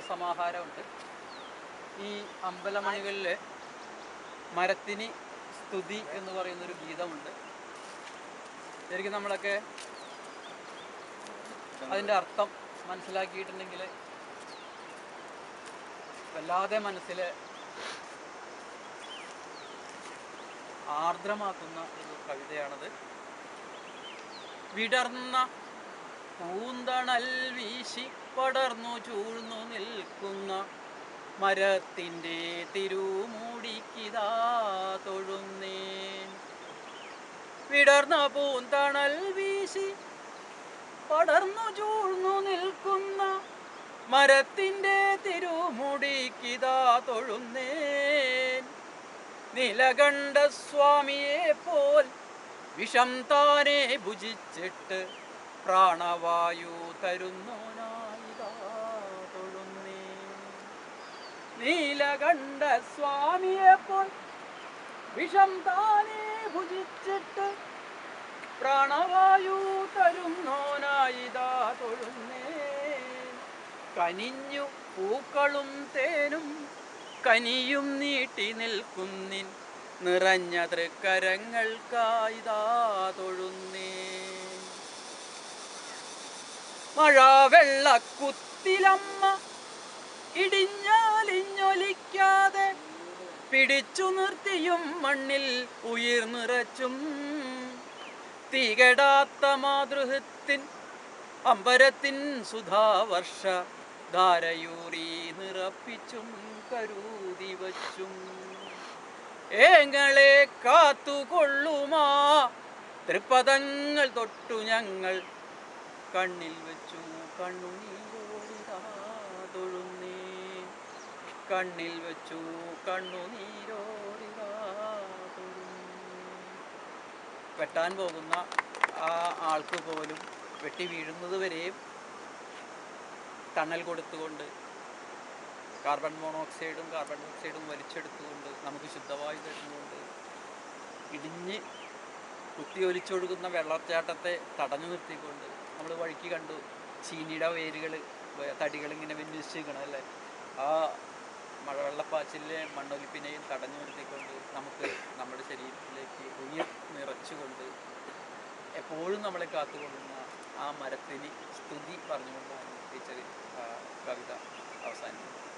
സമാഹാരമുണ്ട്. ഈ അമ്പലമണികളിൽ മരത്തിന് സ്തുതി എന്ന് പറയുന്നൊരു ഗീതമുണ്ട്. ശരിക്കും നമ്മളൊക്കെ അതിന്റെ അർത്ഥം മനസ്സിലാക്കിയിട്ടുണ്ടെങ്കിൽ വല്ലാതെ മനസ്സിൽ ആർദ്രമാക്കുന്ന ഒരു കവിതയാണത്. വിടർന്ന പൂന്തണൽ വീശി പടർന്നു ചൂഴ്ന്നു നിൽക്കുന്ന മരത്തിന്റെ തിരുമൂടിക്കിതാ തൊഴുന്നേൻ. വിടർന്ന പൂന്തണൽ വീശി പടർന്നു ചൂഴ്ന്നു നിൽക്കുന്ന മരത്തിന്റെ തിരുമുടിക്കിതാ തൊഴുന്നേൻ. നിലകണ്ഠ സ്വാമിയെ പോൽ വിഷം താനെ ഭുജിച്ചിട്ട് പ്രാണവായു തരുന്നോനായിതാ തൊഴുന്നേ. നീലകണ്ഠ സ്വാമിയെ പോൽ വിഷം താനെ ഭുജിച്ചിട്ട് പ്രാണവായു തരുന്നോനായിതാ തൊഴുന്നേ. കനിഞ്ഞു പൂക്കളും തേനും കനിയും നീട്ടി നിൽക്കുന്നിൻ നിറഞ്ഞ തൃക്കരങ്ങൾക്കായിതാ തൊഴുന്നേ. മഴ വെള്ളക്കുത്തിലമ്മ ഇടിഞ്ഞാലിഞ്ഞൊലിക്കാതെ പിടിച്ചു നിർത്തിയും മണ്ണിൽ ഉയർന്നിറച്ചും തീകടാത്ത മാതൃഹത്തിൻ അമ്പരത്തിൻ സുധാവർഷ ധാരയൂറി നിറപ്പിച്ചും കരുതി വച്ചും. ഏങ്ങളെ കാത്തുകൊള്ളുമാ തൃപ്പദങ്ങൾ തൊട്ടു ഞങ്ങൾ കണ്ണിൽ വെച്ചു കണ്ണുനീരോടിതാതൊഴുന്നേ കണ്ണിൽ വെച്ചു കണ്ണുനീരോടിതാതൊഴുന്നേ വെട്ടാൻ പോകുന്ന ആ ആൾക്ക് പോലും വെട്ടി വീഴുന്നത് വരെയും തണൽ കൊടുത്തുകൊണ്ട് കാർബൺ മോണോക്സൈഡും കാർബൺ ഡയോക്സൈഡും വലിച്ചെടുത്തുകൊണ്ട് നമുക്ക് ശുദ്ധവായു തരുന്നുകൊണ്ട് ഇടിഞ്ഞ് കുത്തിയൊലിച്ചൊഴുകുന്ന വെള്ളച്ചാട്ടത്തെ തടഞ്ഞു നിർത്തിക്കൊണ്ട് നമ്മൾ വഴിക്ക് കണ്ടു. ചീനിയുടെ വേരുകൾ തടികൾ ഇങ്ങനെ വിന്യസിക്കണം അല്ലേ? ആ മഴവെള്ളപ്പാച്ചിലെ മണ്ണൊലിപ്പിനെയും തടഞ്ഞു നിർത്തിക്കൊണ്ട് നമുക്ക് നമ്മുടെ ശരീരത്തിലേക്ക് ഉയർ നിറച്ചുകൊണ്ട് എപ്പോഴും നമ്മളെ കാത്തുകൊള്ളുന്ന ആ മരത്തിന് സ്തുതി പറഞ്ഞുകൊണ്ടാണ് ടീച്ചർ കവിത അവസാനിക്കുന്നത്.